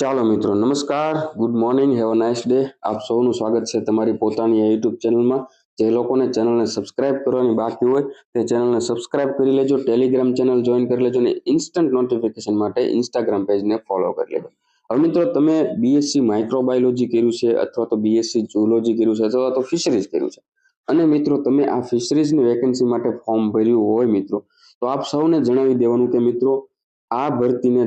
ચાલો મિત્રો, નમસ્કાર. Good morning have a nice day આપ સૌનું સ્વાગત છે તમારી પોતાની યુટ્યુબ ચેનલમાં જે લોકોને ચેનલને સબસ્ક્રાઇબ કરવાની બાકી હોય, તે ચેનલને સબસ્ક્રાઇબ કરી લેજો. ટેલિગ્રામ ચેનલ જોઈન કરી લેજો અને ઇન્સ્ટન્ટ નોટિફિકેશન માટે ઇન્સ્ટાગ્રામ પેજને ફોલો કરી લેજો. હવે મિત્રો, તમે બીએસસી માઇક્રોબાયોલોજી કર્યું છે, અથવા તો બીએસસી ઝૂલોજી કર્યું છે, અથવા તો ફિશરીઝ કર્યું છે. અને મિત્રો, તમે આ ફિશરીઝની વેકેન્સી માટે ફોર્મ ભર્યું હોય મિત્રો, તો આપ સૌને જણાવી દેવાનું કે મિત્રો, આ ભરતીને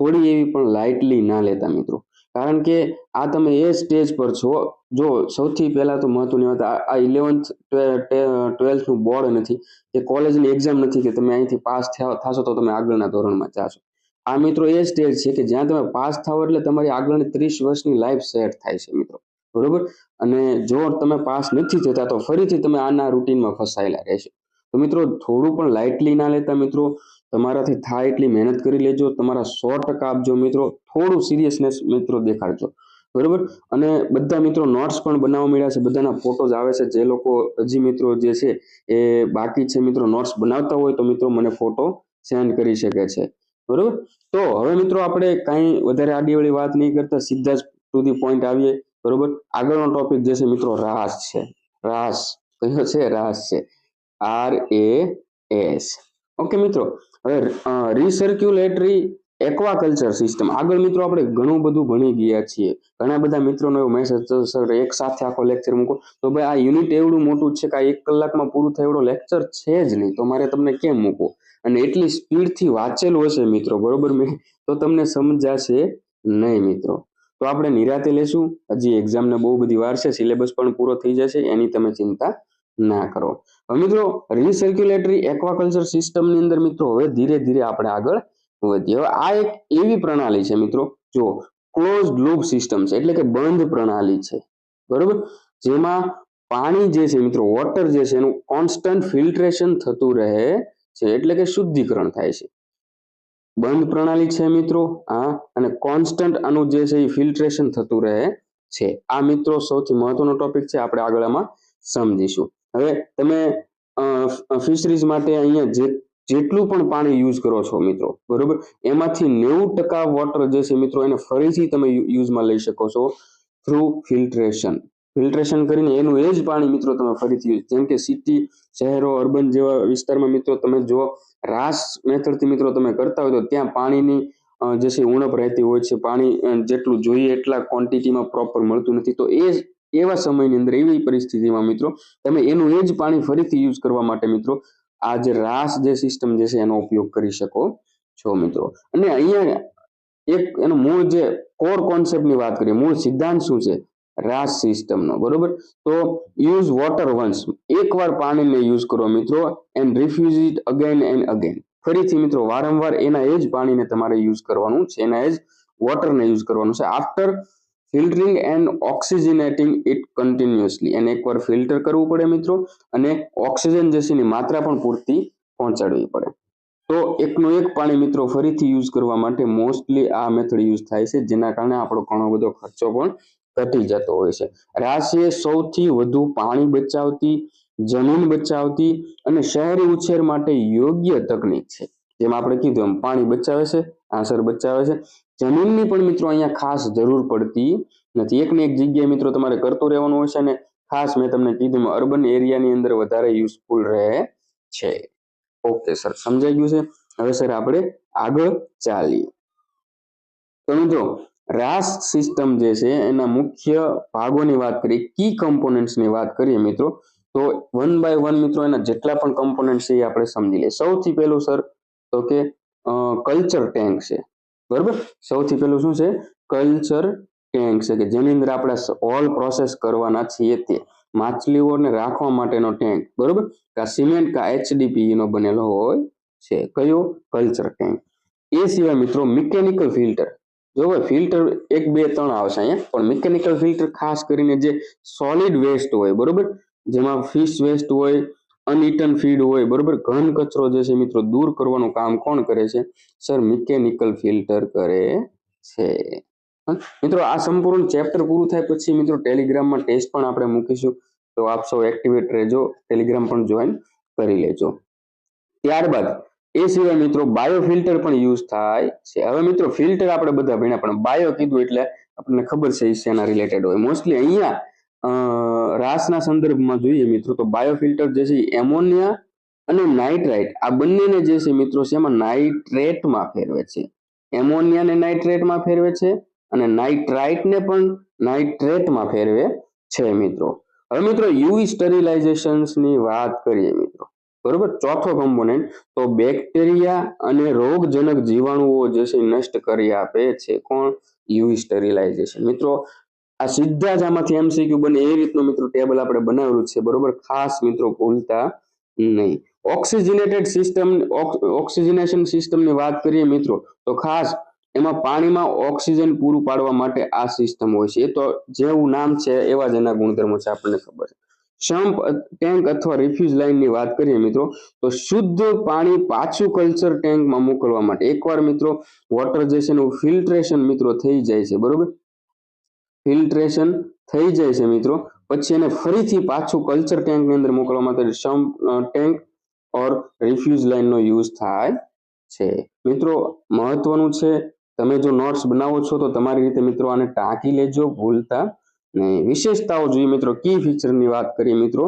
થોડી એવી પણ લાઇટલી ના લેતા મિત્રો. કારણ કે આ તમે એ સ્ટેજ પર છો, જો સૌથી પહેલા તો મહત્વની વાત આ- ઇલેવન્થ ટ્વેલ્થનું બોર્ડ નથી કે કોલેજની એક્ઝામ નથી કે તમે અહીંથી પાસ થશો તો તમે આગળના ધોરણમાં જાશો. આ મિત્રો એ સ્ટેજ છે કે જ્યાં તમે પાસ થાવ એટલે તમારી આગળની ત્રીસ વર્ષની લાઈફ સેટ થાય છે મિત્રો. બરોબર? અને જો તમે પાસ નથી થતા તો ફરીથી તમે આના રૂટીનમાં ફસાયેલા રહેશો. તો મિત્રો થોડું પણ લાઇટલી ના લેતા મિત્રો તમારાથી થાય એટલી મહેનત કરી લેજો. તમારા સો ટકા આપજો મિત્રો. થોડું સિરિયસનેસ મિત્રો દેખાડજો. બરોબર? અને બધા મિત્રો નોટ્સ પણ બનાવવા મળ્યા છે. બધાના ફોટોઝ આવે છે. જે લોકો, હજી મિત્રો જે છે એ બાકી છે મિત્રો નોટ્સ બનાવતા હોય તો મિત્રો મને ફોટો સેન્ડ કરી શકે છે. બરોબર? તો હવે મિત્રો આપણે કાંઈ વધારે આડીવાળી વાત નહીં કરતા. સીધા જ ટુ ધી પોઈન્ટ આવીએ. બરોબર? આગળનો ટોપિક જે છે મિત્રો રાસ છે. રાસ. કયો છે? રાસ છે. આર એ એસ ઓકે મિત્રો. હવે રિસર્ક્યુલેટરી એક્વાકલ્ચર સિસ્ટમ આગળ મિત્રો આપણે ઘણું બધું ભણી ગયા છીએ. ઘણા બધા મિત્રોનો એવો મેસેજ સર એક સાથે આખો લેક્ચર મૂકો. તો ભાઈ, આ યુનિટ એવડું મોટું છે કે આ એક કલાકમાં પૂરું થાય એવડો લેક્ચર છે જ નહીં. તો મારે તમને કેમ મૂકો અને એટલી સ્પીડથી વાંચેલું હશે મિત્રો, બરોબર? મેં તો તમને સમજાશે નહીં મિત્રો. તો આપણે નિરાતે લેશું. હજી એક્ઝામને બહુ બધી વાર છે સિલેબસ પણ પૂરો થઈ જશે, એની તમે ચિંતા ના કરો. મિત્રો રિસર્ક્યુલેટરી એક્વાકલ્ચર સિસ્ટમની અંદર મિત્રો, હવે ધીરે ધીરે આપણે આગળ વધીએ. આ એક એવી પ્રણાલી છે મિત્રો, જો ક્લોઝ લૂપ સિસ્ટમ છે, એટલે કે બંધ પ્રણાલી છે. બરોબર? જેમાં પાણી જે છે મિત્રો વોટર જે છે એનું કોન્સ્ટન્ટ ફિલ્ટ્રેશન થતું રહે છે, એટલે કે શુદ્ધિકરણ થાય છે. બંધ પ્રણાલી છે મિત્રો, આ, અને કોન્સ્ટન્ટ આનું જે છે એ ફિલ્ટ્રેશન થતું રહે છે. આ મિત્રો સૌથી મહત્વનો ટોપિક છે, આપણે આગળ આમાં સમજીશું. હવે તમે ફિશરીઝ માટે અહીંયા જે, જેટલું પણ પાણી યુઝ કરો છો મિત્રો, બરોબર? એમાંથી નેવું ટકા વોટર જે છે મિત્રો, એને ફરીથી તમે યુઝમાં લઈ શકો છો થ્રુ ફિલ્ટ્રેશન ફિલ્ટ્રેશન કરીને એનું એ જ પાણી મિત્રો તમે ફરીથી યુઝ જેમ કે સિટી શહેરો અર્બન જેવા વિસ્તારમાં મિત્રો તમે જો રાસ મેથડથી મિત્રો તમે કરતા હોય તો ત્યાં પાણીની જે છે ઉણપ રહેતી હોય છે. પાણી જેટલું જોઈએ એટલા ક્વોન્ટિટીમાં પ્રોપર મળતું નથી. તો એ એવા સમયની અંદર, એવી પરિસ્થિતિમાં મિત્રો, તમે એનું એ જ પાણી ફરીથી યુઝ કરવા માટે મિત્રો આ જે રાસ જે સિસ્ટમ જે છે એનો ઉપયોગ કરી શકો છો મિત્રો. અને અહીંયા એક એનો મૂળ જે કોર કોન્સેપ્ટની વાત કરીએ, મૂળ સિદ્ધાંત શું છે? રાસ સિસ્ટમનો બરોબર? તો યુઝ વોટર વન્સ એકવાર પાણીને યુઝ કરો મિત્રો and refuse it again and again ફરીથી મિત્રો, વારંવાર એના એ જ પાણીને તમારે યુઝ કરવાનું છે, એના એ જ વોટરને યુઝ કરવાનું છે. After filtering and oxygenating it continuously. એને એકવાર ફિલ્ટર કરવું પડે મિત્રો, અને ઓક્સિજન જેસીની માત્રા પણ પૂરતી પહોંચાડવી પડે. તો એકનું એક પાણી મિત્રો ફરીથી યુઝ કરવા માટે મોસ્ટલી આ મેથડ યુઝ થાય છે, જેના કારણે આપણો ઘણો બધો ખર્ચો પણ ઘટી જતો હોય છે. રાશિએ સૌથી વધુ પાણી બચાવતી, જમીન બચાવતી અને શહેરી ઉછેર માટે યોગ્ય તકનીક છે. જેમ આપણે કીધું એમ, પાણી બચાવે છે આસર બચાવે છે. જમીનની પણ મિત્રો અહીંયા ખાસ જરૂર પડતી નથી. એકને એક જગ્યાએ મિત્રો તમારે કરતું રહેવાનું હોય છે અને ખાસ મેં તમને કીધું અર્બન એરિયાની અંદર વધારે યુઝફુલ રહે છે. ઓકે સર સમજાઈ ગયું છે? હવે સર આપણે આગળ ચાલીએ. તો મિત્રો રાસ સિસ્ટમ જે છે, એના મુખ્ય ભાગોની વાત કરીએ કી કમ્પોનન્ટ્સની વાત કરીએ મિત્રો, તો વન બાય વન મિત્રો એના જેટલા પણ કમ્પોનન્ટ છે એ આપણે સમજી લઈએ. સૌથી પહેલું સર તો કે કલ્ચર ટેન્ક છે. બરોબર? સૌથી પહેલું શું છે? કલ્ચર ટેન્ક છે કે જેની અંદર આપણે ઓલ પ્રોસેસ કરવાના છીએ તે. માછલીઓને રાખવા માટેનો ટેન્ક બરોબર? કા સિમેન્ટ કા એચડીપી નો બનેલો હોય છે. કયો? કલ્ચર ટેન્ક એ સિવાય મિત્રો મિકેનિકલ ફિલ્ટર જો ફિલ્ટર એક, બે, ત્રણ આવશે અહીંયા, પણ મિકેનિકલ ફિલ્ટર ખાસ કરીને જે સોલિડ વેસ્ટ હોય, બરોબર? જેમાં ફિશ વેસ્ટ હોય અનઇટન ફીડ હોય, બરોબર? ઘન કચરો જે છે મિત્રો, દૂર કરવાનું કામ કોણ કરે છે? સર, મિકેનિકલ ફિલ્ટર કરે છે. મિત્રો, આ સંપૂર્ણ ચેપ્ટર પૂરું થાય પછી મિત્રો, ટેલિગ્રામમાં ટેસ્ટ પણ આપણે મૂકીશું. તો આપ સૌ એક્ટિવેટ રહેજો, ટેલિગ્રામ પણ જોઈન કરી લેજો. ત્યારબાદ, એ સિવાય મિત્રો બાયો ફિલ્ટર પણ યુઝ થાય છે. હવે મિત્રો ફિલ્ટર આપણે બધા ભણ્યા, પણ બાયો કીધું એટલે આપણને ખબર છે એના રિલેટેડ હોય. મોસ્ટલી અહીંયા રાસના સંદર્ભમાં જોઈએ મિત્રો, તો બાયોફિલ્ટર જે છે એમોનિયા અને નાઇટ્રાઇટ, આ બંનેને જે છે મિત્રો છે એમાં નાઇટ્રેટમાં ફેરવે છે. એમોનિયાને નાઇટ્રેટમાં ફેરવે છે અને નાઇટ્રાઇટને પણ નાઇટ્રેટમાં ફેરવે છે મિત્રો. હવે મિત્રો યુવી સ્ટરીલાઇઝેશન્સની વાત કરીએ મિત્રો. બરોબર? ચોથો કમ્પોનેન્ટ, તો બેક્ટેરિયા અને રોગજનક જીવાણુઓ જે છે નષ્ટ કરી આપે છે. કોણ? UV sterilization. મિત્રો આ સીધા જ આમાંથી એમસીક્યુ બને એ રીતનું મિત્રો ટેબલ આપણે બનાવેલું છે. બરોબર? ખાસ મિત્રો ભૂલતા નહીં. ઓક્સિજનેટેડ સિસ્ટમ ઓક્સિજનેશન સિસ્ટમની વાત કરીએ મિત્રો, તો ખાસ એમાં પાણીમાં ઓક્સિજન પૂરું પાડવા માટે આ સિસ્ટમ હોય છે. એ તો જેવું નામ છે એવા જ એના ગુણધર્મો છે આપણને ખબર છે. શમ્પ ટેન્ક અથવા રિફ્યુઝ લાઇનની વાત કરીએ મિત્રો, તો શુદ્ધ પાણી પાછું કલ્ચર ટેન્કમાં મોકલવા માટે. એકવાર મિત્રો વોટર જે છે ફિલ્ટ્રેશન મિત્રો થઈ જાય છે. બરોબર? ફિલ્ટ્રેશન થઈ જાય છે મિત્રો. પછી એને ફરીથી પાછું કલ્ચર ટેન્કની અંદર મોકલવા માટે સમ ટેન્ક ઓર રિફ્યુઝ લાઇનનો યુઝ થાય છે. મિત્રો, મહત્વનું છે, તમે જો નોટ્સ બનાવો છો, તો તમારી રીતે મિત્રો આને ટાંકી લેજો, ભૂલતા નહીં. વિશેષતાઓ જોઈએ મિત્રો કી ફીચરની વાત કરીએ મિત્રો,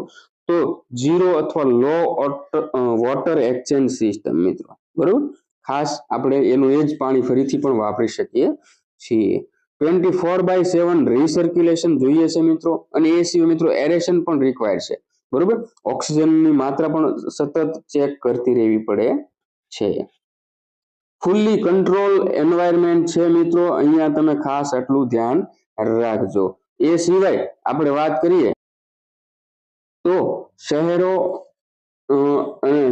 તો ઝીરો અથવા લો વોટર એક્સચેન્જ સિસ્ટમ મિત્રો. બરોબર? ખાસ આપણે એનું એ જ પાણી ફરીથી પણ વાપરી શકીએ છીએ. Twenty four by seven recirculation જોઈએ છે મિત્રો. અને એ સિવાય મિત્રો એરેશન પણ રિક્વાયર છે. બરોબર? ઓક્સિજનની માત્રા પણ સતત ચેક કરતી રહેવી પડે છે. ફૂલ્લી કંટ્રોલ એન્વાયરમેન્ટ છે મિત્રો. અહીંયા તમે ખાસ આટલું ધ્યાન રાખજો. એ સિવાય આપણે વાત કરીએ તો શહેરો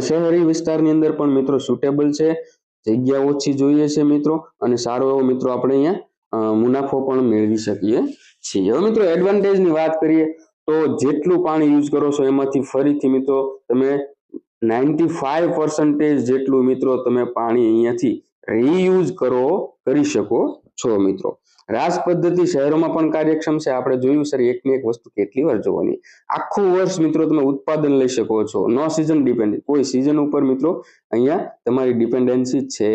શહેરી વિસ્તારની અંદર પણ મિત્રો સુટેબલ છે. જગ્યા ઓછી જોઈએ છે મિત્રો. અને સારો એવો મિત્રો આપણે અહીંયા મુનાફો પણ મેળવી શકીએ છીએ. હવે મિત્રો એડવાન્ટેજની વાત કરીએ તો જેટલું પાણી યુઝ કરો છો એમાંથી ફરીથી મિત્રો, તમે નાઇન્ટી ફાઈવ પર્સન્ટેજ જેટલું મિત્રો તમે પાણી અહીંયાથી રીયુઝ કરો, કરી શકો છો મિત્રો. રાસ પદ્ધતિ શહેરોમાં પણ કાર્યક્ષમ છે. આપણે જોયું સર એકની એક વસ્તુ કેટલી વાર જોવાની. આખું વર્ષ મિત્રો તમે ઉત્પાદન લઈ શકો છો. નો સિઝન ડિપેન્ડ કોઈ સિઝન ઉપર મિત્રો, અહીંયા તમારી ડિપેન્ડન્સી છે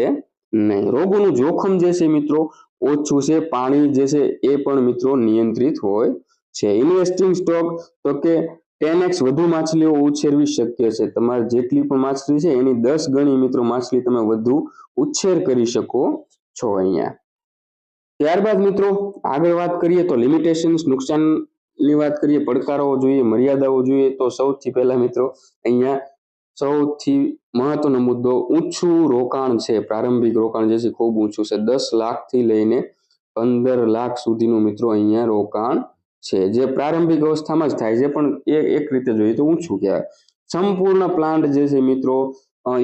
નહીં. રોગોનું જોખમ જે છે મિત્રો ઓછું છે, પાણી જે છે એ પણ મિત્રો નિયંત્રિત હોય છે. ઇન્વેસ્ટિંગ સ્ટોક તો કે ટેન એક્સ વધુ માછલીઓ ઉછેરવી શક્ય છે. તમારે જેટલી પણ માછલી છે એની દસ ગણી મિત્રો માછલી તમે વધુ ઉછેર કરી શકો છો અહીંયા. ત્યારબાદ મિત્રો આગળ વાત કરીએ તો લિમિટેશન્સ નુકસાનની વાત કરીએ, પડકારો જોઈએ, મર્યાદાઓ જોઈએ તો સૌથી પહેલા મિત્રો અહીંયા સૌથી મહત્વનો મુદ્દો ઊંચું રોકાણ છે. પ્રારંભિક રોકાણ જે છે ખૂબ ઊંચું છે. દસ લાખથી લઈને પંદર લાખ સુધીનું મિત્રો અહીંયા રોકાણ છે. જે પ્રારંભિક અવસ્થામાં જ થાય છે, પણ એ એક રીતે જોઈએ તો ઊંચું કહેવાય. સંપૂર્ણ પ્લાન્ટ જે છે મિત્રો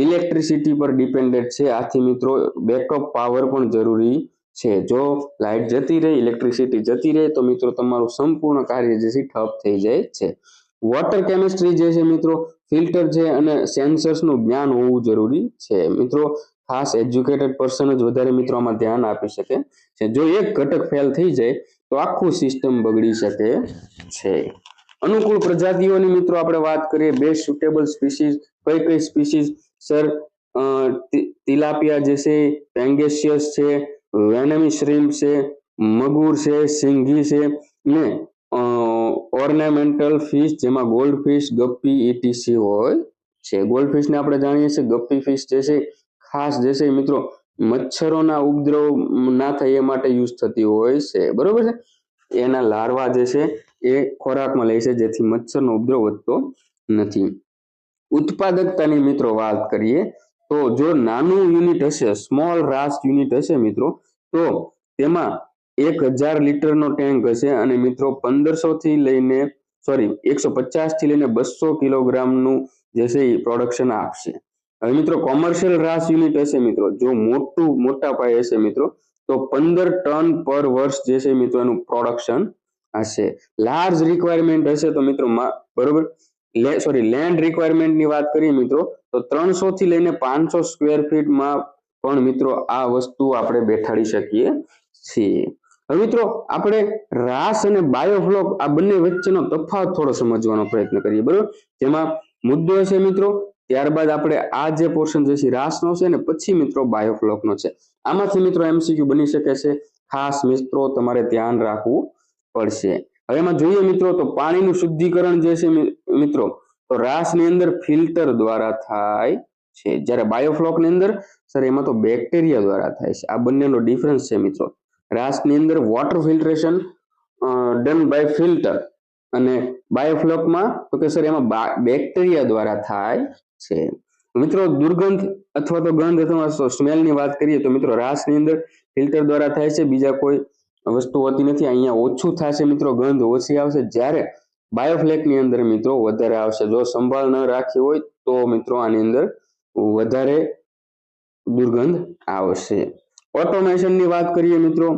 ઇલેક્ટ્રિસિટી પર ડિપેન્ડેન્ટ છે. આથી મિત્રો બેકઅપ પાવર પણ જરૂરી છે. જો લાઇટ જતી રહે ઇલેક્ટ્રિસિટી જતી રહે, તો મિત્રો, તમારું સંપૂર્ણ કાર્ય જે છે ઠપ થઈ જાય છે. વોટર કેમિસ્ટ્રી જે છે મિત્રો ફિલ્ટર છે અને સેન્સર્સનું જ્ઞાન હોવું જરૂરી છે. મિત્રો, ખાસ એજ્યુકેટેડ પર્સન જ વધારે મિત્રો આમાં ધ્યાન આપી શકે છે. જો એક ઘટક ફેલ થઈ જાય, તો આખું સિસ્ટમ બગડી શકે છે. અનુકૂળ પ્રજાતિઓની મિત્રો, આપણે વાત કરીએ બેસ્ટ સુટેબલ સ્પીસીઝ કઈ કઈ સ્પીસીઝ સર તિલાપિયા જે છે પેંગેશિયસ છે વેનમી શ્રીમ્પ છે, મગુર છે સિંઘી છે ને ઓર્નામેન્ટલ ફિશ જેમાં ગોલ્ડ ફિશ ગપ્પી ઇટીસી હોય છે. ગોલ્ડ ફિશને આપણે જાણીએ છીએ. ગપ્પી ફિશ જે છે, ખાસ જે છે મિત્રો મચ્છરોના ઉપદ્રવ ના થાય એ માટે યુઝ થતી હોય છે. બરોબર છે? એના લાર્વા જે છે, એ ખોરાકમાં લે છે, જેથી મચ્છરનો ઉપદ્રવ વધતો નથી. ઉત્પાદકતાની મિત્રો વાત કરીએ, તો જો નાનું યુનિટ હશે સ્મોલ રાસ યુનિટ હશે મિત્રો, તો તેમાં એક હજાર લીટરનો ટેન્ક હશે અને મિત્રો પંદરસો થી લઈને સોરી એકસો પચાસથી લઈને બસો કિલોગ્રામનું જે છે પ્રોડક્શન આપશે. હવે મિત્રો કોમર્શિયલ રાસ યુનિટ હશે મિત્રો. જો મોટું, મોટા પાયે હશે મિત્રો, તો પંદર ટન પર વર્ષ જે છે મિત્રો એનું પ્રોડક્શન હશે. લાર્જ રિક્વાયરમેન્ટ હશે તો મિત્રો બરોબર? સોરી લેન્ડ રિક્વાયરમેન્ટની વાત કરીએ મિત્રો, તો ત્રણસો થી લઈને પાંચસો સ્ક્વેર ફીટમાં પણ મિત્રો આ વસ્તુ આપણે બેઠાડી શકીએ છીએ. હવે મિત્રો, આપણે રાસ અને બાયોફ્લોક આ બંને વચ્ચેનો તફાવત થોડો સમજવાનો પ્રયત્ન કરીએ, બરોબર? જેમાં મુદ્દો છે મિત્રો, ત્યારબાદ આપણે આ જે પોર્શન જે છે રાસનો છે ને પછી મિત્રો બાયોફ્લોકનો છે. આમાંથી મિત્રો એમસીક્યુ બની શકે છે. ખાસ મિત્રો, તમારે ધ્યાન રાખવું પડશે. હવે એમાં જોઈએ મિત્રો, તો પાણીનું શુદ્ધિકરણ જે છે મિત્રો, તો રાસની અંદર ફિલ્ટર દ્વારા થાય છે. જ્યારે બાયોફ્લોકની અંદર, સર, એમાં તો બેક્ટેરિયા દ્વારા થાય છે. આ બંનેનો ડિફરન્સ છે મિત્રો. રાસની અંદર water filtration done by filter અને બાયોફ્લોકમાં તો કે સર એમાં બેક્ટેરિયા દ્વારા થાય છે. મિત્રો, દુર્ગંધ અથવા તો ગંધ અથવા સ્મેલની વાત કરીએ તો મિત્રો, રાસની અંદર ફિલ્ટર દ્વારા થાય છે. બીજા કોઈ વસ્તુ હોતી નથી. અહીંયા ઓછું થશે મિત્રો, ગંધ ઓછી આવશે. જ્યારે બાયોફ્લેકની અંદર મિત્રો વધારે આવશે. જો સંભાળ ન રાખી હોય તો મિત્રો આની અંદર વધારે દુર્ગંધ આવશે. ઓટોમેશનની વાત કરીએ મિત્રો,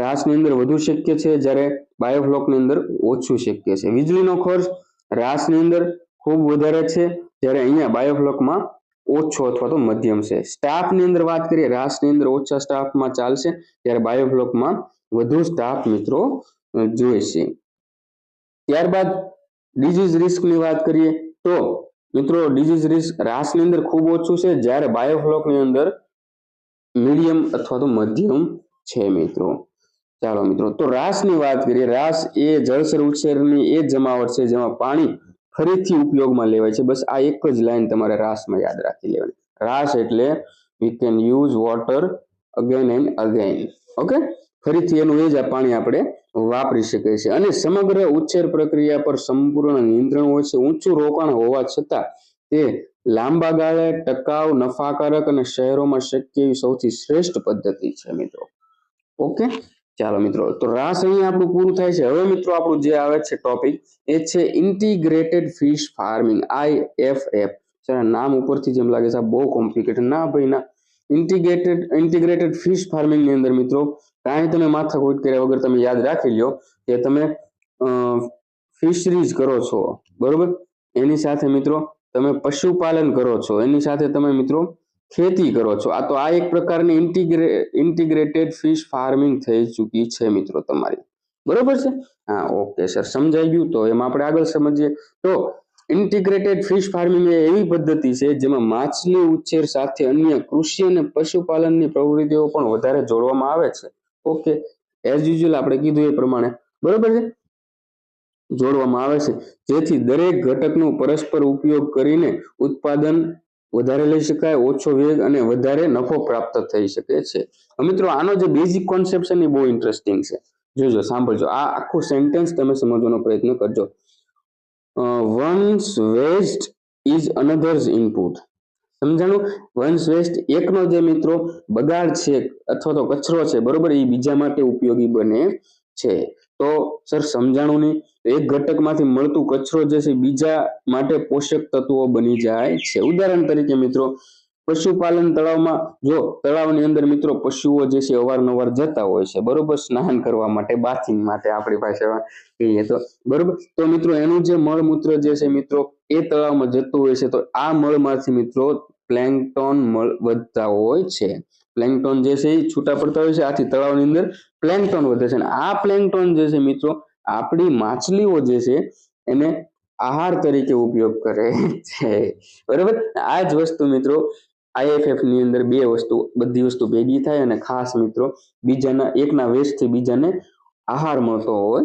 રાસની અંદર વધુ શક્ય છે જ્યારે બાયોફ્લોકની અંદર ઓછું શક્ય છે. વીજળીનો ખર્ચ રાસની અંદર ખૂબ વધારે છે જ્યારે અહીંયા બાયોફ્લોકમાં ઓછો અથવા તો મધ્યમ છે. સ્ટાફની અંદર વાત કરીએ, રાસની અંદર ઓછા સ્ટાફમાં ચાલશે ત્યારે બાયોફ્લોકમાં વધુ સ્ટાફ મિત્રો જોઈશે. ત્યારબાદ ડિઝીઝ રિસ્કની વાત કરીએ તો મિત્રો ડિઝીઝ રિસ્ક રાસની અંદર ખૂબ ઓછું છે જ્યારે બાયોફ્લોકની અંદર મીડિયમ અથવા તો મધ્યમ છે મિત્રો. ચાલો મિત્રો, તો રાસની વાત કરીએ. રાસ એ જળસર ઉછેરની એ જમાવટ છે જેમાં પાણી ફરીથી ઉપયોગમાં લેવાય છે. બસ આ એક જ લાઈન તમારે રાસમાં યાદ રાખી લેવાની. રાસ એટલે we can use water again and again okay ફરીથી એનું એ જ આ પાણી આપણે વાપરી શકીએ છીએ. અને સમગ્ર ઉછેર પ્રક્રિયા પર સંપૂર્ણ નિયંત્રણ હોય છે. ઊંચું રોકાણ હોવા છતાં તે લાંબા ગાળે ટકાઉ નફાકારક અને શહેરોમાં શક્ય એવી સૌથી શ્રેષ્ઠ પદ્ધતિ છે મિત્રો. ઓકે ચાલો મિત્રો. તો રાસ અહીંયા આપણું પૂરું થાય છે. હવે મિત્રો આપણું જે આવે છે ટોપિક એ છે integrated fish farming I F F નામ ઉપરથી જેમ લાગે છે બહુ કોમ્પ્લિકેટેડ ના ભાઈ, ના. ઇન્ટિગ્રેટેડ ઇન્ટિગ્રેટેડ ફિશ ફાર્મિંગની અંદર મિત્રો, કાંઈ તમે માથાકૂટ કર્યા વગર તમે યાદ રાખી લો કે તમે ફિશરીઝ કરો છો. બરોબર? એની સાથે મિત્રો તમે પશુપાલન કરો છો. એની સાથે તમે મિત્રો ખેતી કરો છો. આ તો આ એક પ્રકારની ઇન્ટિગ્રે, ઇન્ટિગ્રેટેડ ફિશ ફાર્મિંગ થઈ ચૂકી છે મિત્રો તમારી. બરોબર છે? હા, ઓકે સર, સમજાઈ ગયું. તો એમાં આપણે આગળ સમજીએ. તો ઇન્ટિગ્રેટેડ ફિશ ફાર્મિંગ એ એવી પદ્ધતિ છે જેમાં માછલી ઉછેર સાથે અન્ય કૃષિ અને પશુપાલનની પ્રવૃત્તિઓ પણ વધારે જોડવામાં આવે છે. ઓકે એઝ યુઝ્યુઅલ આપણે કીધું એ પ્રમાણે. બરોબર છે? જોડવામાં આવે છે. જેથી દરેક ઘટકનો પરસ્પર ઉપયોગ કરીને ઉત્પાદન વધારે લઈ શકાય, ઓછો વેગ અને વધારે નફો પ્રાપ્ત થઈ શકે છે. મિત્રો, આનો જે બેઝિક કોન્સેપ્ટ છે ને બહુ ઇન્ટરેસ્ટિંગ છે. જોજો, સાંભળજો. આ આખું સેન્ટેન્સ તમે સમજવાનો પ્રયત્ન કરજો. One's waste is another's input સમજાણું? વન્સ વેસ્ટ એકનો જે મિત્રો બગાડ છે અથવા તો કચરો છે, બરોબર? એ બીજા માટે ઉપયોગી બને છે. તો સર સમજાણું નહીં એક ઘટકમાંથી મળતું કચરો જે છે બીજા માટે પોષક તત્વો બની જાય છે. ઉદાહરણ તરીકે મિત્રો, પશુપાલન તળાવમાં જો તળાવની અંદર મિત્રો પશુઓ જે છે અવારનવાર જતા હોય છે, બરોબર? સ્નાન કરવા માટે બાથિંગ માટે આપણી ભાષામાં કહીએ તો, બરોબર? તો મિત્રો એનું જે મળમૂત્ર જે છે મિત્રો, એ તળાવમાં જતું હોય છે તો આ મળમાંથી મિત્રો પ્લેન્ટોન મળ વધતા હોય છે. પ્લેન્ટોન જે છે એ છૂટા પડતા હોય છે, આથી તળાવની અંદર પ્લેન્ટોન વધે છે. અને આ પ્લેન્ટોન જે છે મિત્રો આપણી માછલીઓ જે છે, એને આહાર તરીકે ઉપયોગ કરે છે. બરાબર? આ જ વસ્તુ મિત્રો આઈએફએફની અંદર બે વસ્તુ, બધી વસ્તુ ભેગી થાય અને ખાસ મિત્રો, બીજાના, એકના વેસ્ટથી બીજાને આહાર મળતો હોય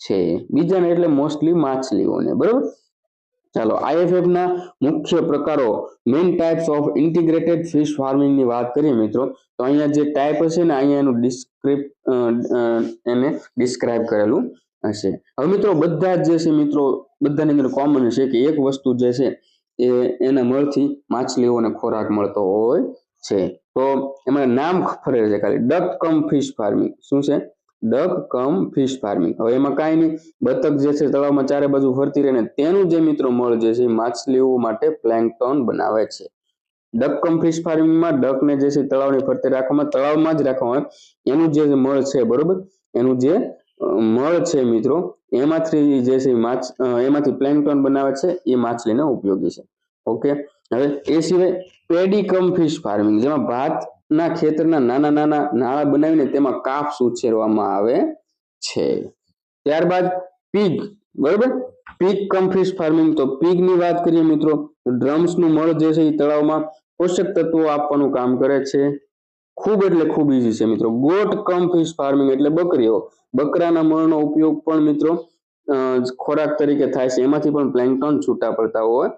છે. બીજાને એટલે મોસ્ટલી માછલીઓને, બરાબર? ચાલો આઈએફએફ ના મુખ્ય પ્રકારો main types of integrated fish ફાર્મિંગની વાત કરીએ મિત્રો, તો અહીંયા જે ટાઈપ હશે ને, અહીંયા એનું ડિસ્ક્રિપ એને ડિસ્ક્રાઇબ કરેલું હશે. હવે મિત્રો, બધા જ જે છે મિત્રો, બધાની અંદર કોમન છે કે એક વસ્તુ જે છે એ એના મળથી માછલીઓને ખોરાક મળતો હોય છે. તો એમાં નામ ફરે છે ખાલી. ડક કમ ફિશ ફાર્મિંગ શું છે? ડક કમ ફિશ ફાર્મિંગ હવે એમાં કાંઈ નહીં. બતક જે છે તળાવમાં ચારે બાજુ ફરતી રહે ને તેનું જે મિત્રો મળ જે છે માછલીઓ માટે પ્લેન્કટોન બનાવે છે. ડક કમ ફિશ ફાર્મિંગમાં ડકને જે છે તળાવની ફરતે રાખવામાં, તળાવમાં જ રાખવામાં એનું જે મળ છે, બરોબર? એનું જે મળ છે મિત્રો, એમાંથી જે છે માછ એમાંથી પ્લેન્ટોન બનાવે છે, એ માછલીને ઉપયોગી છે. ઓકે હવે એ સિવાય પેડીકમ ફિશ ફાર્મિંગ, જેમાં ભાતના ખેતરના નાના નાના નાળા બનાવીને તેમાં કાપ્સ ઉછેરવામાં આવે છે. ત્યારબાદ પીગ, બરોબર? પીક કમ ફિશ ફાર્મિંગ, તો પીગની વાત કરીએ મિત્રો ડ્રમ્સનું મળ જે છે એ તળાવમાં પોષક તત્વો આપવાનું કામ કરે છે. ખૂબ એટલે ખૂબ ઈઝી છે મિત્રો. ગોટ કમ ફિશ ફાર્મિંગ એટલે બકરીઓ. બકરાના મળનો ઉપયોગ પણ મિત્રો ખોરાક તરીકે થાય છે. એમાંથી પણ પ્લેન્ટોન છૂટા પડતા હોય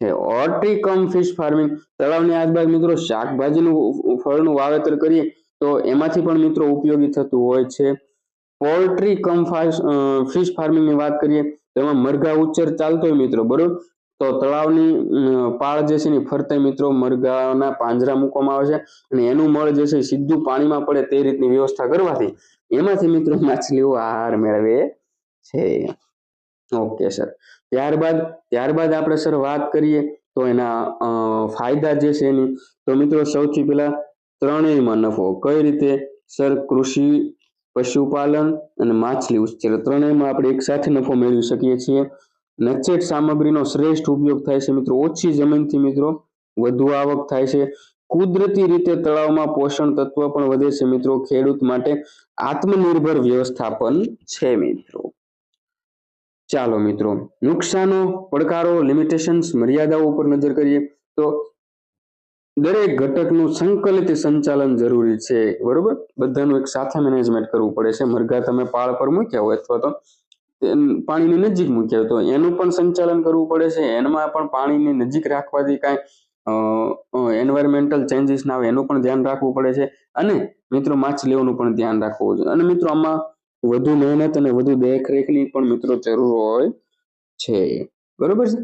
છે. ઓર્ટી કમ ફિશ ફાર્મિંગ તળાવની આજુબાજુ મિત્રો શાકભાજીનું ફળનું વાવેતર કરીએ તો એમાંથી પણ મિત્રો ઉપયોગી થતું હોય છે. પોલ્ટ્રી કમ ફિશ ફાર્મિંગની વાત કરીએ તો એમાં મરઘા ઉચ્ચર ચાલતો હોય મિત્રો. બરોબર? તો તળાવની પાળ જે છે એની ફરતે મિત્રો મરઘાના પાંજરા મૂકવામાં આવે છે અને એનું મળ જે છે સીધું પાણીમાં પડે તે રીતની વ્યવસ્થા કરવાથી એમાંથી મિત્રો માછલીઓ આહાર મેળવે છે. Okay, sir. ત્યારબાદ ત્યારબાદ આપણે, સર, વાત કરીએ તો એના ફાયદા જે છે એની. તો મિત્રો સૌથી પહેલા ત્રણેયમાં નફો. કઈ રીતે? સર, કૃષિ, પશુપાલન અને માછલી ઉછેર. ત્રણેયમાં આપણે એક સાથે નફો મેળવી શકીએ છીએ. નચેટ સામગ્રીનો શ્રેષ્ઠ ઉપયોગ થાય છે મિત્રો. ઓછી જમીનથી મિત્રો વધુ આવક થાય છે. કુદરતી રીતે તળાવમાં પોષણ તત્વ પણ વધે છે મિત્રો ખેડૂત માટે આત્મનિર્ભર વ્યવસ્થાપન છે મિત્રો. ચાલો મિત્રો, નુકસાનો, પડકારો લિમિટેશન્સ મર્યાદાઓ ઉપર નજર કરીએ તો દરેક ઘટકનું સંકલિત સંચાલન જરૂરી છે. બરોબર? બધાનું એક સાથે મેનેજમેન્ટ કરવું પડે છે. મરઘા તમે પાળ પર મૂક્યા હોય અથવા તો પાણીની નજીક મૂક્યા તો એનું પણ સંચાલન કરવું પડે છે. એમાં પણ પાણીની નજીક રાખવાથી કાંઈ એન્વાયરમેન્ટલ ચેન્જીસ ના આવે એનું પણ ધ્યાન રાખવું પડે છે. અને મિત્રો માછલીઓનું પણ ધ્યાન રાખવું જોઈએ અને મિત્રો આમાં વધુ મહેનત અને વધુ દેખરેખની પણ મિત્રો જરૂર હોય છે. બરોબર છે?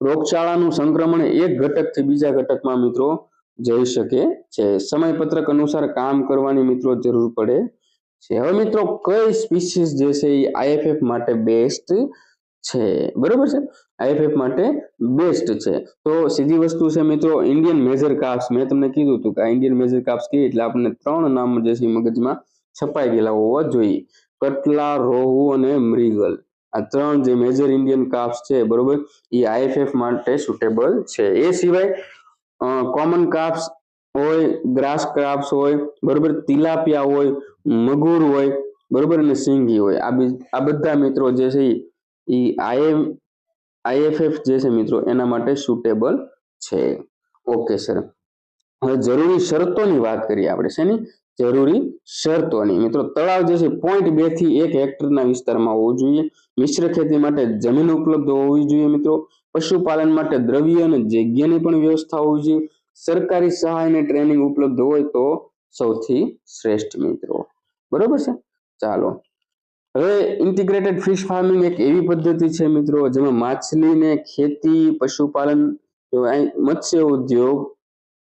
રોગચાળાનું સંક્રમણ એક ઘટકથી બીજા ઘટકમાં મિત્રો જઈ શકે છે. સમયપત્રક અનુસાર કામ કરવાની મિત્રો જરૂર પડે છે. હવે મિત્રો, કઈ સ્પીસીસ જે છે એ આઈએફએફ માટે બેસ્ટ છે? બરોબર છે? આઈએફએફ માટે બેસ્ટ છે. તો સીધી વસ્તુ છે મિત્રો ઇન્ડિયન મેજર કાપ્સ મેં તમને કીધું હતું કે આ ઇન્ડિયન મેજર કાપ્સ કહીએ એટલે આપણને ત્રણ નામ જે છે મગજમાં છપાઈ ગયેલા હોવા જોઈએ. કટલા, રોહુ અને મૃગલ. આ ત્રણ જે મેજર ઇન્ડિયન કાપ્સ છે, બરોબર એ આઈએફએફ માટે સુટેબલ છે. એ સિવાય કોમન કાપ્સ હોય ગ્રાસ ક્રાપ્સ હોય, બરોબર, તિલાપિયા હોય, મગુર હોય, બરોબર, અને સિંગી હોય. આ બધા મિત્રો જે છે એ આઈએમ આઈએફએફ જે છે મિત્રો, એના માટે સુટેબલ છે. ઓકે સર હવે જરૂરી શરતોની વાત કરીએ આપણે શેની જરૂરી શરતોની. મિત્રો, તળાવ જે છે પોઈન્ટ બેથી એક હેક્ટરના વિસ્તારમાં હોવું જોઈએ. મિશ્ર ખેતી માટે જમીન ઉપલબ્ધ હોવી જોઈએ, મિત્રો. પશુપાલન માટે દ્રવ્ય અને જગ્યાની પણ વ્યવસ્થા હોવી જોઈએ. સરકારી સહાય ટ્રેનિંગ ઉપલબ્ધ હોય તો સૌથી શ્રેષ્ઠ મિત્રો. બરોબર છે? ચાલો. હવે ઇન્ટિગ્રેટેડ ફિશ ફાર્મિંગ એક એવી પદ્ધતિ છે મિત્રો, જેમાં માછલીને ખેતી, પશુપાલન મત્સ્ય ઉદ્યોગ,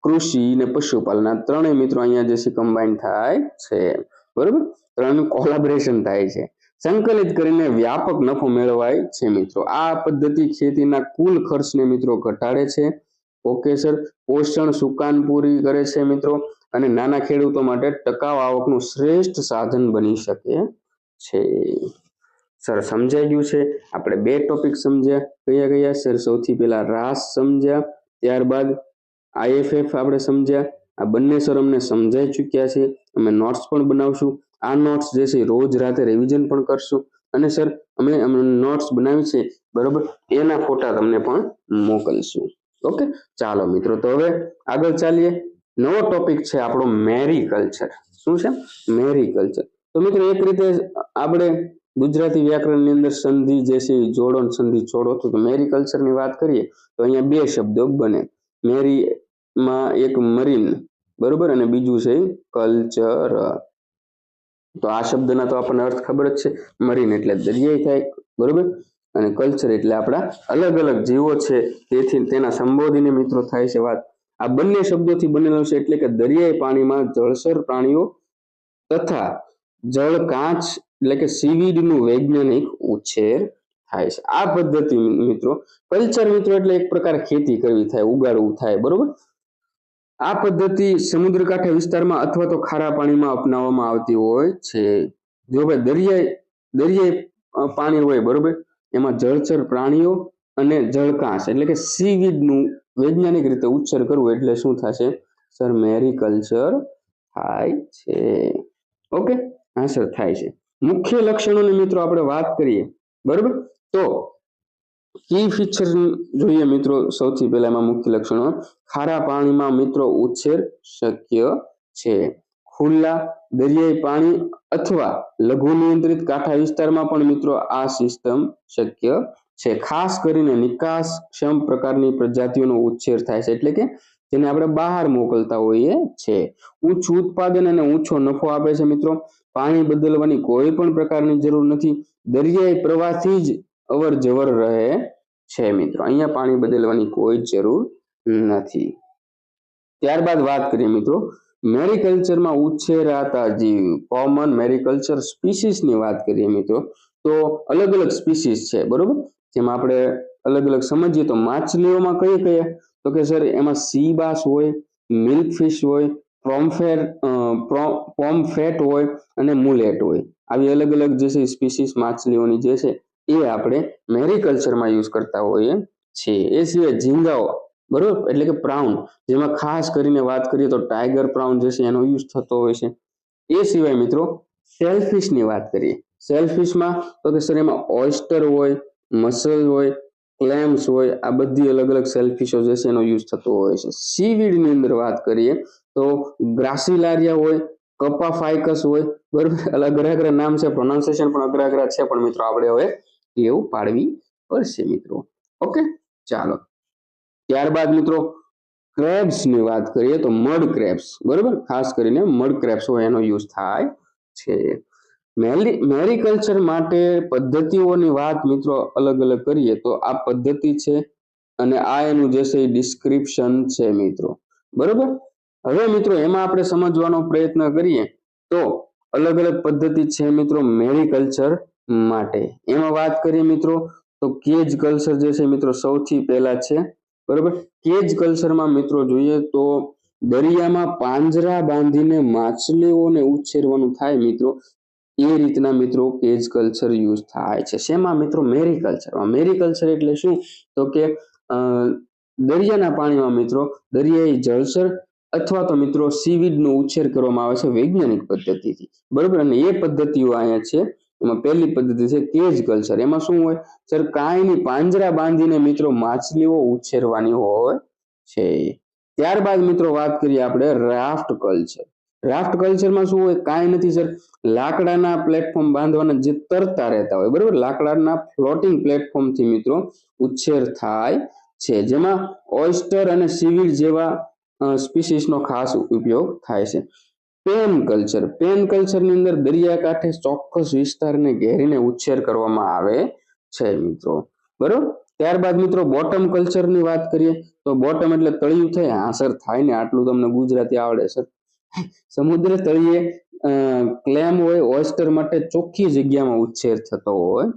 કૃષિ ને પશુપાલન આ ત્રણેય મિત્રો અહીંયા જે છે કમ્બાઈન થાય છે. બરોબર? ત્રણનું કોલાબરેશન થાય છે. સંકલિત કરીને વ્યાપક નફો મેળવાય છે મિત્રો. આ પદ્ધતિ ખેતીના કુલ ખર્ચને મિત્રો ઘટાડે છે. ઓકે સર પોષણ સુકાન પૂરી કરે છે મિત્રો. અને નાના ખેડૂતો માટે ટકાઉ આવકનું શ્રેષ્ઠ સાધન બની શકે છે. સર સમજાઈ ગયું છે? આપણે બે ટોપિક સમજ્યા, કયા કયા? સર સૌથી પહેલા રાસ સમજ્યા, ત્યારબાદ આઈએફએફ આપણે સમજ્યા. આ બંને સર અમને સમજાઈ ચૂક્યા છે. અમે નોટ્સ પણ બનાવશું. આ નોટ્સ જે છે, રોજ રાતે રિવિઝન પણ કરશું. અને સર અમે નોટ્સ બનાવી છે, બરોબર? એના ફોટા તમને પણ મોકલશું. ઓકે ચાલો મિત્રો, તો હવે આગળ ચાલીએ. નવો ટોપિક છે આપણો મેરી કલ્ચર શું છે? મેરી કલ્ચર તો મિત્રો, એક રીતે આપણે ગુજરાતી વ્યાકરણની અંદર સંધિ જે છે જોડો સંધિ છોડો, તો મેરી કલ્ચરની વાત કરીએ, તો અહીંયા બે શબ્દો બને. મેરી માં એક મરીન, બરોબર? અને બીજું છે કલ્ચર તો આ શબ્દના તો આપણને અર્થ ખબર જ છે, મરીન એટલે દરિયાઈ થાય, બરોબર? અને કલ્ચર એટલે આપણા અલગ અલગ જીવો છે. તેથી તેના સંબોધીને મિત્રો થાય છે વાત. આ બંને શબ્દોથી બનેલો છે એટલે કે દરિયાઈ પાણીમાં જળસર પ્રાણીઓ તથા જળ કાચ એટલે કે સીવીડનું વૈજ્ઞાનિક ઉછેર થાય છે. આ પદ્ધતિ મિત્રો કલ્ચર મિત્રો એટલે એક પ્રકાર ખેતી કરવી થાય, ઉગાડવું થાય, બરોબર? આ પદ્ધતિ સમુદ્ર કાંઠા વિસ્તારમાં અથવા તો ખારા પાણીમાં અપનાવવામાં આવતી હોય છે. જો ભાઈ દરિયાઈ દરિયાઈ પાણી હોય, બરોબર? એમાં જળચર પ્રાણીઓ અને જળકાંસ એટલે કે સીવીડનું વૈજ્ઞાનિક રીતે ઉચ્ચાર કરવું એટલે શું થશે? સર મેરીકલ્ચર થાય છે. ઓકે હા સર થાય છે. મુખ્ય લક્ષણોની મિત્રો આપણે વાત કરીએ, બરોબર? તો કી ફીચર જોઈએ મિત્રો, સૌથી પહેલા એમાં મુખ્ય લક્ષણો, ખારા પાણીમાં મિત્રો ઉછેર શક્ય છે. ખુલ્લા દરિયાઈ પાણી અથવા લઘુ નિયંત્રિત કાંઠા વિસ્તારમાં પણ મિત્રો આ સિસ્ટમ શક્ય છે. ખાસ કરીને નિકાસક્ષમ પ્રકારની પ્રજાતિઓનો ઉછેર થાય છે એટલે કે જેને આપણે બહાર મોકલતા હોઈએ છે. ઊંચું ઉત્પાદન અને ઊંચો નફો આપે છે મિત્રો. પાણી બદલવાની કોઈ પણ પ્રકારની જરૂર નથી. દરિયાઈ પ્રવાહથી જ અવર જવર રહે છે મિત્રો. અહીંયા પાણી બદલવાની કોઈ જરૂર નથી. ત્યારબાદ વાત કરીએ મિત્રો મેરીકલ્ચરમાં ઉછેરાતા જીવ કોમન મેરીકલ્ચર સ્પીસીસની વાત કરીએ મિત્રો, તો અલગ અલગ સ્પીસીસ છે, બરોબર? જેમાં આપણે અલગ અલગ સમજીએ તો માછલીઓમાં કઈ કયા? તો કે સર એમાં સી બાસ હોય મિલ્ક ફિશ હોય પ્રોમફેર પોમફેટ હોય અને મુલેટ હોય. આવી અલગ અલગ જે છે સ્પીસીસ માછલીઓની જે છે, એ આપણે મેરીકલ્ચરમાં યુઝ કરતા હોઈએ છીએ. એ સિવાય ઝીંગાઓ બરોબર? એટલે કે પ્રાઉન. જેમાં ખાસ કરીને વાત કરીએ તો ટાઈગર પ્રાઉન જે છે એનો યુઝ થતો હોય છે. એ સિવાય મિત્રો, સેલફિશની વાત કરીએ. સેલફિશમાં તો કે સર એમાં ઓઇસ્ટર હોય, મસલ હોય, ક્લેમ્સ હોય, આ બધી અલગ અલગ સેલ્ફિશો જે છે એનો યુઝ થતો હોય છે. સીવીડની અંદર વાત કરીએ તો ગ્રાસીલારિયા હોય, કપાફાઇકસ હોય, બરોબર? અલગ અઘરા નામ છે, પ્રોનાઉન્સિએશન પણ અઘરા અઘરા છે, પણ મિત્રો આપણે હવે ટેવ પાડવી પડશે મિત્રો. ઓકે? ચાલો. ત્યારબાદ મિત્રો ક્રેબ્સની વાત કરીએ તો મડ ક્રેબ્સ બરોબર? ખાસ કરીને મડ ક્રેબ્સ હોય એનો યુઝ થાય છે. મેરીકલ્ચર માટે પદ્ધતિઓની વાત મિત્રો અલગ અલગ કરીએ તો આ પદ્ધતિ છે અને આ એનું જે છે ડિસ્ક્રિપ્શન છે મિત્રો. બરોબર? હવે મિત્રો એમાં આપણે સમજવાનો પ્રયત્ન કરીએ તો અલગ અલગ પદ્ધતિ છે મિત્રો મેરીકલ્ચર માટે. એમાં વાત કરીએ મિત્રો તો કેજ કલ્ચર જે છે મિત્રો સૌથી પહેલા છે બરોબર? કેજ કલ્ચરમાં મિત્રો જોઈએ તો દરિયામાં પાંજરા બાંધીને માછલીઓને ઉછેરવાનું થાય મિત્રો. એ રીતના મિત્રો કેજ કલ્ચર યુઝ થાય છે. શેમાં મિત્રો? મેરીકલ્ચરમાં મેરીકલ્ચર એટલે શું? તો કે દરિયાના પાણીમાં મિત્રો, દરિયાઈ જળચર અથવા તો મિત્રો સીવીડનો ઉછેર કરવામાં આવે છે વૈજ્ઞાનિક પદ્ધતિથી. બરોબર? અને એ પદ્ધતિઓ અહીંયા છે. એમાં પહેલી પદ્ધતિ છે કેજ કલ્ચર. એમાં શું હોય? સર, કાંઈની પાંજરા બાંધીને મિત્રો માછલીઓ ઉછેરવાની હોય છે. ત્યારબાદ મિત્રો વાત કરીએ આપણે રાફ્ટ કલ્ચર. રાફ્ટ કલ્ચરમાં શું હોય? કાંઈ નથી, સર. લાકડાના પ્લેટફોર્મ બાંધવાના જે તરતા રહેતા હોય, બરોબર? લાકડાના ફ્લોટિંગ પ્લેટફોર્મથી મિત્રો ઉછેર થાય છે. જેમાં ઓઇસ્ટર અને સીવીડ જેવા સ્પીસીસનો ખાસ ઉપયોગ થાય છે. પેન કલ્ચર પેન કલ્ચરની અંદર દરિયાકાંઠે ચોક્કસ વિસ્તારને ઘેરીને ઉછેર કરવામાં આવે છે મિત્રો. બરોબર? ત્યારબાદ મિત્રો બોટમ કલ્ચરની વાત કરીએ, તો બોટમ એટલે તળિયું થાય હા સર થાય ને આટલું તમને ગુજરાતી આવડે સર સમુદ્ર તળિયે ક્લેમ હોય ઓયસ્ટર માટે ચોખ્ખી જગ્યામાં ઉછેર થતો હોય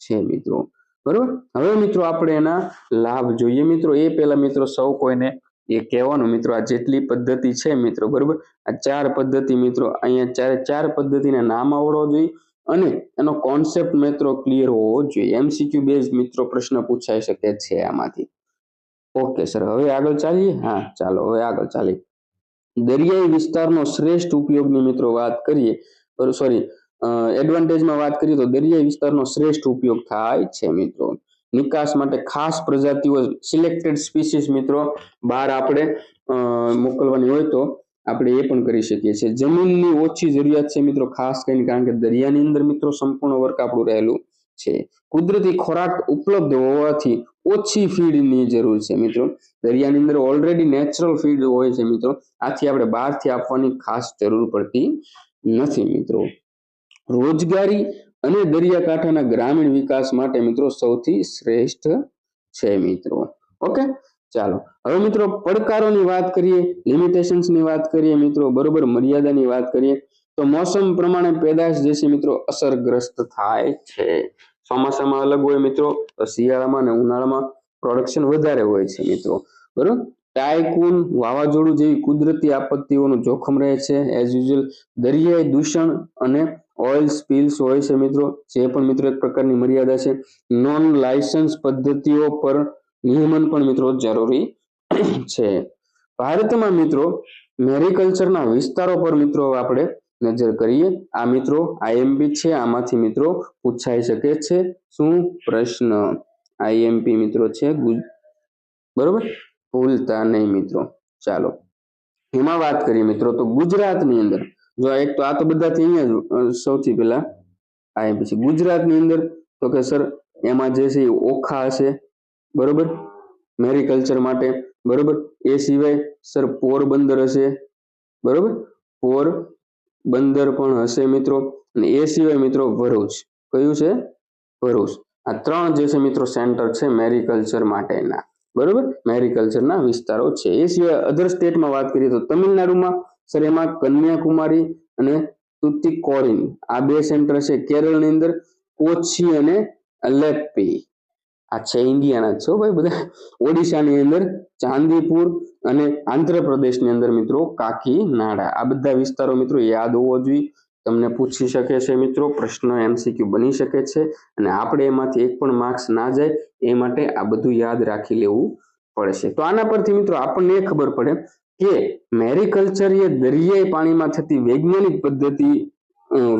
છે મિત્રો. બરોબર? હવે મિત્રો આપણે એના લાભ જોઈએ. મિત્રો, એ પહેલા મિત્રો સૌ કોઈને એ કહેવાનું મિત્રો આ જેટલી પદ્ધતિ છે મિત્રો, બરોબર? આ ચાર પદ્ધતિ મિત્રો, અહીંયા ચારે ચાર પદ્ધતિના નામ આવડવા જોઈએ અને એનો કોન્સેપ્ટ મિત્રો ક્લિયર હોવો જોઈએ. એમસીક્યુ બેઝ મિત્રો પ્રશ્ન પૂછાઈ શકે છે આમાંથી. ઓકે સર હવે આગળ ચાલીએ? હા, ચાલો, હવે આગળ ચાલીએ. દરિયાઈ વિસ્તારનો શ્રેષ્ઠ ઉપયોગની મિત્રો વાત કરીએ. સોરી એડવાન્ટેજમાં વાત કરીએ તો દરિયાઈ વિસ્તારનો શ્રેષ્ઠ ઉપયોગ થાય છે મિત્રો. નિકાસ માટે ખાસ પ્રજાતિઓ સિલેક્ટેડ સ્પીસીસ મિત્રો બહાર આપણે મોકલવાની હોય તો આપણે એ પણ કરી શકીએ છીએ. જમીનની ઓછી જરૂરિયાત છે મિત્રો, ખાસ કરીને કારણ કે દરિયાની અંદર મિત્રો સંપૂર્ણ વર્ક આપણું રહેલું છે. કુદરતી ખોરાક ઉપલબ્ધ હોવાથી ઓછી ફીડની જરૂર છે મિત્રો. દરિયાની અંદર ઓલરેડી નેચરલ ફીડ હોય છે મિત્રો. આથી આપણે બહારથી આપવાની ખાસ જરૂર પડતી નથી મિત્રો. રોજગારી અને દરિયાકાંઠાના ગ્રામીણ વિકાસ માટે મિત્રો સૌથી શ્રેષ્ઠ છે મિત્રો. ઓકે ચાલો. હવે મિત્રો પડકારોની વાત કરીએ લિમિટેશન્સની વાત કરીએ મિત્રો, બરોબર મર્યાદાની વાત કરીએ, તો મોસમ પ્રમાણે પેદાશ જે છે મિત્રો અસરગ્રસ્ત થાય છે. ચોમાસામાં અલગ હોય મિત્રો, તો શિયાળામાં અને ઉનાળામાં પ્રોડક્શન વધારે હોય છે મિત્રો. બરોબર? ટાયકુન વાવાઝોડું જેવી કુદરતી આપત્તિઓનું જોખમ રહે છે. એઝ યુઝ્યુઅલ દરિયાઈ દૂષણ અને ઓઇલ સ્પિલ્સ હોય છે મિત્રો, જે પણ મિત્રો એક પ્રકારની મર્યાદા છે. નોન લાયસન્સ પદ્ધતિઓ પર નિયમન પણ મિત્રો જરૂરી છે. ભારતમાં મિત્રો, મેરીકલ્ચરના વિસ્તારો પર મિત્રો આપણે નજર કરીએ. આ મિત્રો આઈએમપી છે, આમાંથી મિત્રો પૂછાઈ શકે છે. શું પ્રશ્ન? આઈએમપી મિત્રો છે બરોબર? ભૂલતા નહીં મિત્રો. ચાલો, એમાં વાત કરીએ મિત્રો, તો ગુજરાતની અંદર જો એક તો આ તો બધાથી અહીંયા જ સૌથી પહેલા આ છે ગુજરાતની અંદર તો કે સર એમાં જે છે એ ઓખા હશે, બરોબર? મેરીકલ્ચર માટે, બરોબર? એ સિવાય સર પોરબંદર હશે, બરોબર? પોરબંદર પણ હશે મિત્રો, અને એ સિવાય મિત્રો ભરૂચ. કયું છે? ભરૂચ. આ ત્રણ જે છે મિત્રો સેન્ટર છે મેરીકલ્ચર માટેના, બરોબર? મેરીકલ્ચરના વિસ્તારો છે. એ સિવાય અધર સ્ટેટમાં વાત કરીએ તો તમિલનાડુમાં સર, એમાં કન્યાકુમારી અને તુતિકોરિન. આ બે સેન્ટર છે કેરળની અંદર કોચી અને અલેપ્પી આ છે ઇન્ડિયાના છો ભાઈ બધા. ઓડિશાની અંદર ચાંદીપુર અને આંધ્રપ્રદેશની અંદર મિત્રો કાકીનાડા. આ બધા વિસ્તારો મિત્રો યાદ હોવો જોઈએ. તમને પૂછી શકે છે મિત્રો, પ્રશ્ન એમસીક્યુ બની શકે છે અને આપણે એમાંથી એક પણ માર્ક્સ ના જાય એ માટે આ બધું યાદ રાખી લેવું પડશે. તો આના પરથી મિત્રો આપણને એ ખબર પડે કે મેરીકલ્ચર એ દરિયાઈ પાણીમાં થતી વૈજ્ઞાનિક પદ્ધતિ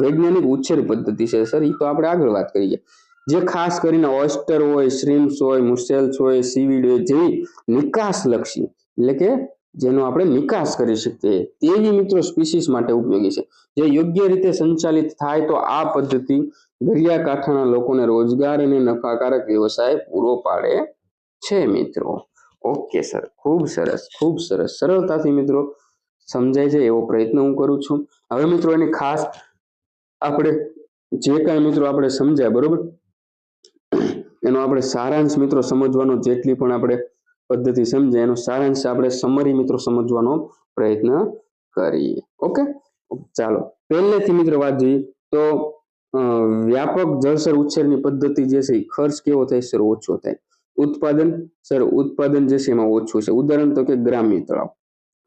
વૈજ્ઞાનિક ઉછેર પદ્ધતિ છે. સર એ તો આપણે આગળ વાત કરીએ. જે ખાસ કરીને ઓસ્ટર હોય, શ્રીમ્સ હોય, મુસેલ્સ હોય, સીવીડ હોય, જેવી નિકાસલક્ષી, એટલે કે જેનો આપણે નિકાસ કરી શકીએ. તેવી મિત્રો સ્પીસીસ માટે ઉપયોગી છે. જે યોગ્ય રીતે સંચાલિત થાય તો આ પદ્ધતિ દરિયાકાંઠાના લોકોને રોજગાર અને નફાકારક વ્યવસાય પૂરો પાડે છે, મિત્રો. Okay, sir. ખૂબ સરસ ખૂબ સરસ. સરળતાથી, મિત્રો સમજાય છે એવો પ્રયત્ન હું કરું છું. હવે, મિત્રો, એની ખાસ આપણે જે કાંઈ, મિત્રો, આપણે સમજ્યા, બરોબર? એનો આપણે સારાંશ, મિત્રો, સમજવાનો જેટલી પણ આપણે પદ્ધતિ સમજાય, એનો સારાંશ આપણે સમરી મિત્રો, સમજવાનો પ્રયત્ન કરીએ. ઓકે? ચાલો. પહેલેથી, મિત્રો, વાત જોઈએ તો વ્યાપક જળસર ઉછેરની પદ્ધતિ જે છે ખર્ચ કેવો થાય? સર, ઓછો થાય. ઉત્પાદન સર ઉત્પાદન જે છે એમાં ઓછું છે. ઉદાહરણ તો કે ગ્રામ્ય તળાવ.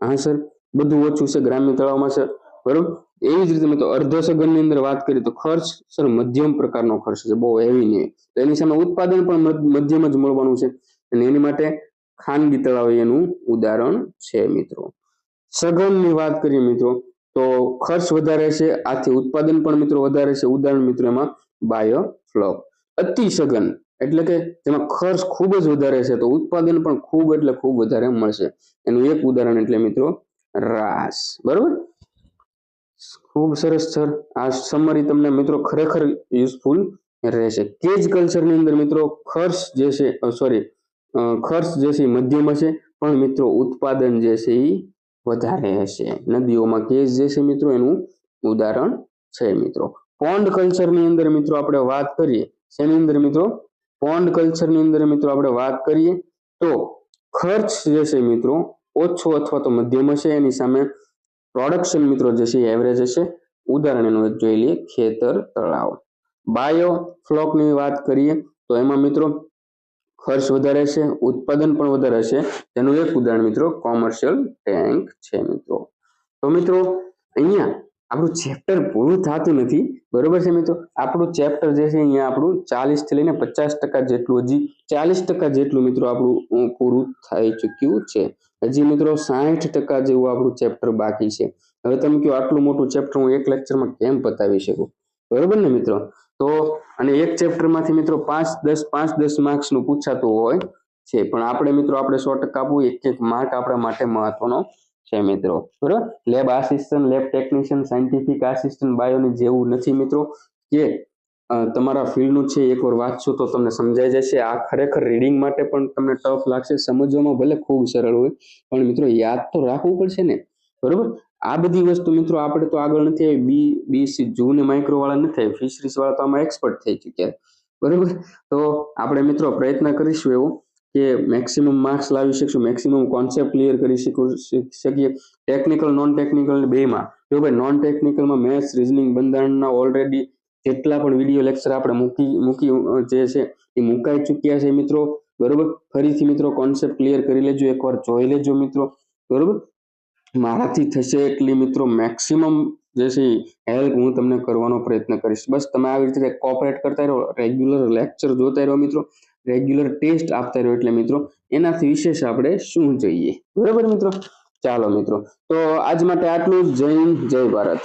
હા સર બધું ઓછું છે ગ્રામ્ય તળાવમાં સર બરોબર? એવી જ રીતે મિત્રો અર્ધ સઘનની અંદર વાત કરી તો ખર્ચ સર મધ્યમ પ્રકારનો ખર્ચ છે. બહુ હેવી નહીં. તો એની સામે ઉત્પાદન પણ મધ્યમ જ મળવાનું છે. અને એની માટે ખાનગી તળાવ એનું ઉદાહરણ છે, મિત્રો. સઘનની વાત કરીએ, મિત્રો, તો ખર્ચ વધારે છે. આથી ઉત્પાદન પણ, મિત્રો, વધારે છે. ઉદાહરણ, મિત્રો, એમાં બાયોફ્લોક અતિ સઘન એટલે કે જેમાં ખર્ચ ખૂબ જ વધારે છે, તો ઉત્પાદન પણ ખૂબ એટલે ખૂબ વધારે મળશે. એનું એક ઉદાહરણ એટલે મિત્રો, રાસ. બરોબર? ખૂબ સરસ, સર. આ સમરી તમને મિત્રો ખરેખર યુઝફુલ રહેશે. કેજ કલ્ચરની અંદર મિત્રો ખર્ચ જે છે સોરી ખર્ચ જે છે મધ્યમ હશે પણ મિત્રો ઉત્પાદન જે છે એ વધારે હશે. નદીઓમાં કેજ જે છે મિત્રો એનું ઉદાહરણ છે મિત્રો. પોન્ડ કલ્ચરની અંદર મિત્રો આપણે વાત કરીએ, શેની અંદર મિત્રો? પોન્ડ કલ્ચરની અંદર મિત્રો આપણે વાત કરીએ, તો ખર્ચ જે છે મિત્રો, ઓછો અથવા તો મધ્યમ હશે, એની સામે પ્રોડક્શન મિત્રો જે છે એવરેજ હશે. ઉદાહરણ એનું જોઈ લઈએ, ખેતર તળાવ. બાયો ફ્લોકની વાત કરીએ, તો એમાં મિત્રો ખર્ચ વધારે છે ઉત્પાદન પણ વધારે છે તેનું એક ઉદાહરણ મિત્રો કોમર્શિયલ ટેન્ક છે મિત્રો. તો મિત્રો, અહીંયા આપણું ચેપ્ટર પૂરું થતું નથી. બરોબર છે મિત્રો? આપણું ચેપ્ટર જે છે અહીંયા આપણું ચાલીસથી લઈને પચાસ ટકા જેટલું, હજી ચાલીસ ટકા જેટલું મિત્રો આપણું પૂરું થઈ ચૂક્યું છે. હજી મિત્રો સાઠ ટકા જેવું આપણું ચેપ્ટર બાકી છે. હવે તમે કહો આટલું મોટું ચેપ્ટર હું એક લેક્ચરમાં કેમ પતાવી શકું? બરોબર ને મિત્રો? તો અને એક ચેપ્ટરમાંથી મિત્રો પાંચ, દસ પાંચ, દસ માર્ક્સનું પૂછાતું હોય છે. પણ આપણે મિત્રો, આપણે સો ટકા આપવું એક એક માર્ક આપણા માટે મહત્વનો છે મિત્રો. બરોબર? Lab assistant lab technician scientific assistant બાયોની જેવું નથી મિત્રો. કે તમારા ફિલ્ડનું છે એકવાર વાંચશો તો તમને સમજાઈ જશે. આ ખરેખર રીડિંગ માટે પણ તમને ટફ લાગશે. સમજવામાં ભલે ખૂબ સરળ હોય, પણ મિત્રો યાદ તો રાખવું પડશે ને. બરોબર? આ બધી વસ્તુ મિત્રો આપણે તો આગળ નથી આવી. બી બીસી જૂ ને માઇક્રો વાળા નથી આવી ફિશરીસ વાળા તો આમાં એક્સપર્ટ થઈ ચૂક્યા. બરોબર? તો આપણે મિત્રો પ્રયત્ન કરીશું એવો. કે મેક્સિમમ માર્ક્સ લાવી શકશું મેક્સિમમ કોન્સેપ્ટ ક્લિયર કરી શકું શક- શકીએ. ટેકનિકલ નોન ટેકનિકલ બેમાં. જો ભાઈ નોન ટેકનિકલમાં મેથ્સ રિઝનિંગ બંધારણના ઓલરેડી જેટલા પણ વીડિયો લેક્ચર આપણે મૂકી મૂકી જે છે એ મુકાઈ ચૂક્યા છે મિત્રો. બરોબર? ફરીથી મિત્રો કોન્સેપ્ટ ક્લિયર કરી લેજો. એકવાર જોઈ લેજો મિત્રો. બરોબર? મારાથી થશે એટલી મિત્રો મેક્સિમમ જે છે હેલ્પ હું તમને કરવાનો પ્રયત્ન કરીશ. બસ તમે આવી રીતે કોપરેટ કરતા રહો રેગ્યુલર લેક્ચર જોતા રહો મિત્રો. રેગ્યુલર ટેસ્ટ આપતા રહ્યો એટલે મિત્રો, એનાથી વિશેષ આપણે શું જોઈએ? બરાબર મિત્રો? ચાલો મિત્રો, તો આજ માટે આટલું જય જય ભારત.